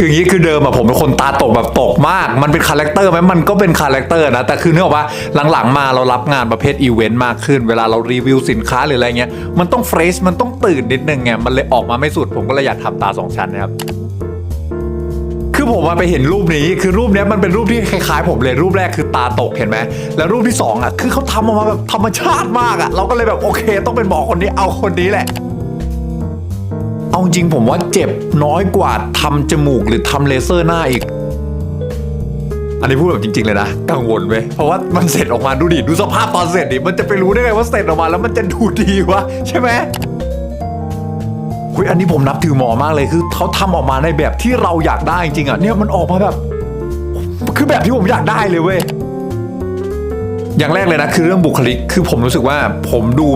คืออย่างนี้คือเดิมอะผมเป็นคนตาตกแบบตกมาก มันเป็นคาแรคเตอร์ไหมมันก็เป็นคาแรคเตอร์นะ แต่คือเนื่องว่าหลังๆมาเรารับงานประเภทอีเวนต์มากขึ้น เวลาเรารีวิวสินค้าหรืออะไรเงี้ย มันต้องเฟรช มันต้องตื่นนิดนึงไง มันเลยออกมาไม่สุด ผมก็เลยอยากทำตาสองชั้นนะครับคือผมมาไปเห็นรูปนี้คือรูปนี้มันเป็นรูปที่คล้ายๆ ผมเลยรูปแรกคือตาตกเห็นไหมแล้วรูปที่สองอะคือเขาทำออกมาแบบธรรมชาติมากอะเราก็เลยแบบโอเค ต้องเป็นหมอคนนี้เอาคนนี้แหละ เอาจริงผมว่าเจ็บน้อยกว่าทำจมูกหรือทำเลเซอร์หน้าอีก อันนี้พูดแบบจริง ๆ เลยนะ กังวลเว้ยเพราะว่ามันเสร็จออกมาดูดิดูสภาพตอนเสร็จดิมันจะไปรู้ได้ไงว่าเสร็จออกมาแล้วมันจะดูดีวะใช่ไหมคุยอันนี้ผมนับถือหมอมากเลยคือเขาทำออกมาในแบบที่เราอยากได้จริงๆอะเนี่ยมันออกมาแบบ คือแบบที่ผมอยากได้เลยเว้ยอย่างแรกเลยนะคือเรื่องบุคลิกคือผมรู้สึกว่าผมดู